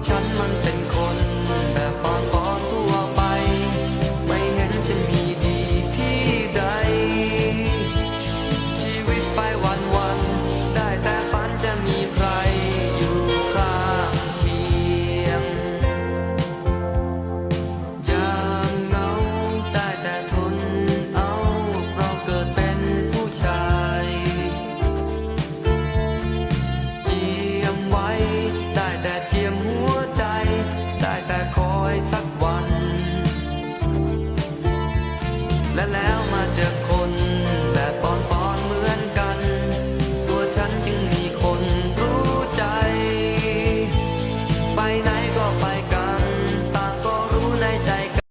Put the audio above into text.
잘 และแล้วมาเจอคนแบบปอนปอนเหมือนกัน ตัวฉันจึงมีคนรู้ใจ ไปไหนก็ไป